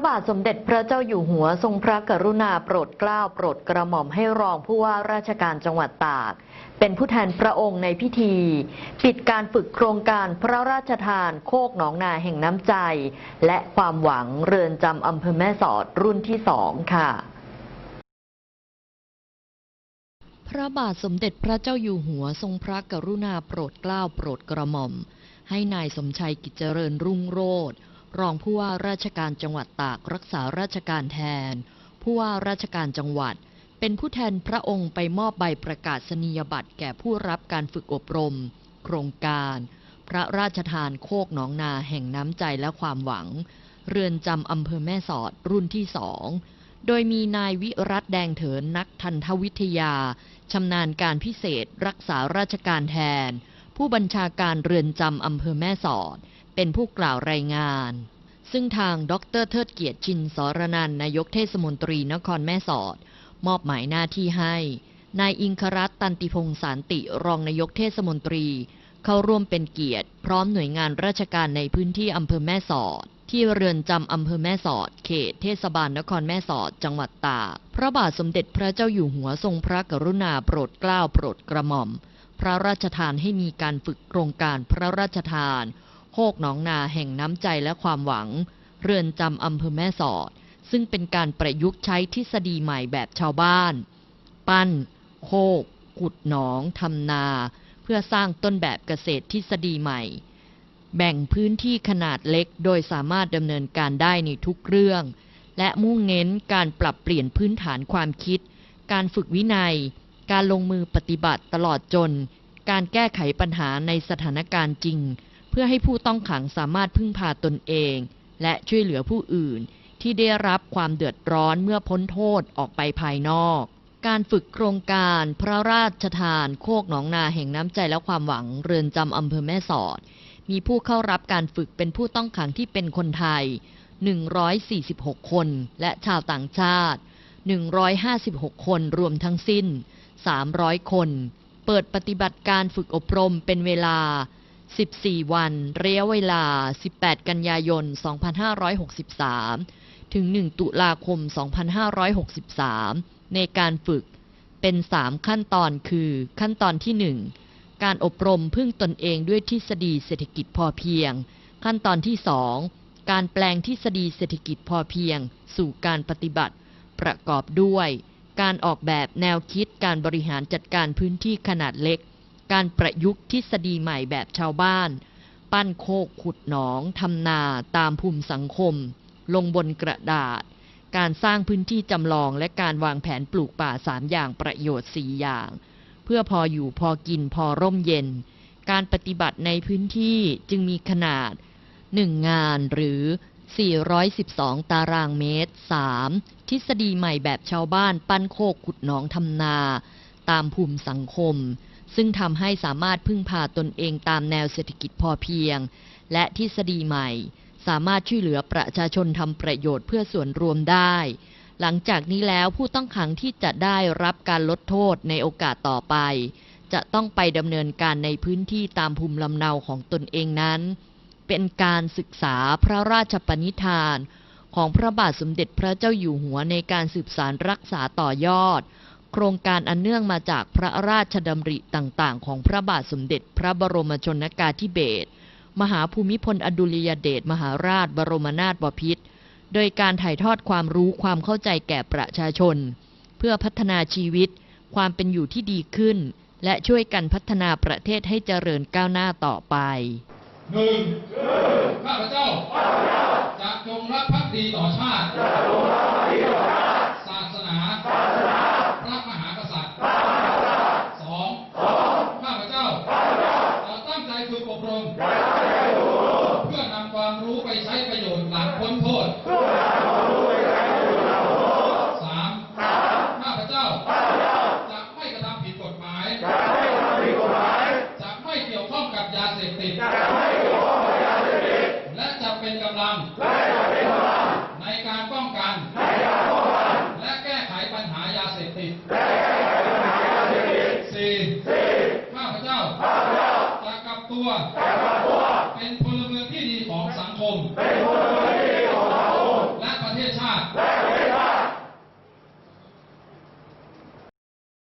ระบาทสมเด็จพระเจ้าอยู่หัวทรงพระกรุณาโปรดเกล้าโปรดกระหม่อมให้รองผู้ว่าราชการจังหวัดตาก เป็นผู้แทนพระองค์ในพิธี ปิดการฝึกโครงการพระราชทานโคกหนองนาแห่งน้ำใจ และความหวังเรือนจำอำเภอแม่สอดรุ่นที่สองค่ะพระบาทสมเด็จพระเจ้าอยู่หัวทรงพระกรุณาโปรดเกล้าโปรดกระหม่อม ให้นายสมชัยกิจเจริญรุ่งโรจน์ รองผู้ว่าราชการจังหวัดตากรักษาราชการแทน ผู้ว่าราชการจังหวัด เป็นผู้แทนพระองค์ไปมอบใบประกาศนียบัตรแก่ผู้รับการฝึกอบรม โครงการ พระราชทานโคกหนองนาแห่งน้ำใจและความหวัง เรือนจำอำเภอแม่สอดรุ่นที่สองโดยมีนายวิรัตแดงเถินนักทันทวิทยาชำนาญการพิเศษรักษาราชการแทน ผู้บัญชาการเรือนจำอำเภอแม่สอด เป็นผู้กล่าวรายงาน ซึ่งทางดรเทิดเกียรติชินสรนันนายกเทศมนตรีนครแม่สอด มอบหมายหน้าที่ให้ นายอิงครัตตันติพงษ์สารติรองนายกเทศมนตรี เข้าร่วมเป็นเกียรติ พร้อมหน่วยงานราชการในพื้นที่อำเภอแม่สอดที่เรือนจำอำเภอแม่สอด เขต เทศบาลนครแม่สอด จังหวัดตาก พระบาทสมเด็จพระเจ้าอยู่หัวทรงพระกรุณาโปรดเกล้าโปรดกระหม่อม พระราชทานให้มีการฝึกโครงการพระราชทาน โคกหนองนาแห่งน้ำใจและความหวัง เรือนจำอำเภอแม่สอด ซึ่งเป็นการประยุกต์ใช้ทฤษฎีใหม่แบบชาวบ้าน ปั้น โคก ขุดหนองทำนา เพื่อสร้างต้นแบบเกษตรทฤษฎีใหม่ แบ่งพื้นที่ขนาดเล็กโดยสามารถดำเนินการได้ในทุกเรื่อง และมุ่งเน้นการปรับเปลี่ยนพื้นฐานความคิด การฝึกวินัย การลงมือปฏิบัติตลอดจน การแก้ไขปัญหาในสถานการณ์จริง เพื่อให้ผู้ต้องขังสามารถพึ่งพาตนเอง และช่วยเหลือผู้อื่นที่ได้รับความเดือดร้อนเมื่อพ้นโทษออกไปภายนอก การฝึกโครงการพระราชทานโคกหนองนาแห่งน้ำใจและความหวังเรือนจำอำเภอแม่สอด มีผู้เข้ารับการฝึกเป็นผู้ต้องขังที่เป็นคนไทย 146 คน และชาวต่างชาติ 156 คนรวมทั้งสิ้น 300 คน เปิดปฏิบัติการฝึกอบรมเป็นเวลา 14 วัน ระยะเวลา 18 กันยายน 2563 ถึง 1 ตุลาคม 2563 ในการฝึกเป็น 3 ขั้นตอนคือ ขั้นตอนที่ 1 การอบรมพึ่งตนเองด้วยทฤษฎีเศรษฐกิจพอเพียง ขั้นตอนที่ 2 การแปลงทฤษฎีเศรษฐกิจพอเพียง สู่การปฏิบัติ ประกอบด้วย การออกแบบแนวคิดการบริหารจัดการพื้นที่ขนาดเล็ก การประยุกต์ทฤษฎีใหม่แบบชาวบ้าน ปั้นโคกขุดหนองทำนาตามภูมิสังคม ลงบนกระดาษ การสร้างพื้นที่จำลองและการวางแผนปลูกป่าสามอย่างประโยชน์สี่อย่าง เพื่อพออยู่พอกินพอร่มเย็น การปฏิบัติในพื้นที่จึงมีขนาด 1 งานหรือ 412 ตารางเมตร 3. ทฤษฎีใหม่แบบชาวบ้านปั้นโคกขุดหนองทำนา ตามภูมิสังคม ซึ่งทำให้สามารถพึ่งพาตนเองตามแนวเศรษฐกิจพอเพียง และทฤษฎีใหม่ สามารถช่วยเหลือประชาชนทำประโยชน์เพื่อส่วนรวมได้ หลังจากนี้แล้วผู้ต้องขังที่จะได้รับการลดโทษในโอกาสต่อไป จะต้องไปดำเนินการในพื้นที่ตามภูมิลำเนาของตนเองนั้น เป็นการศึกษาพระราชปณิธาน ของพระบาทสมเด็จพระเจ้าอยู่หัวในการสืบสารรักษาต่อยอด โครงการอันเนื่องมาจากพระราชดำริต่างๆ ของพระบาทสมเด็จพระบรมชนกาธิเบศรมหาภูมิพลอดุลยเดชมหาราชบรมนาถบพิตรโดยการถ่ายทอดความรู้ความเข้าใจแก่ประชาชน เพื่อพัฒนาชีวิต ความเป็นอยู่ที่ดีขึ้น และช่วยกันพัฒนาประเทศให้เจริญก้าวหน้าต่อไปหนึ่งข้าพเจ้าจะจงรักภักดีต่อชาติ Allah.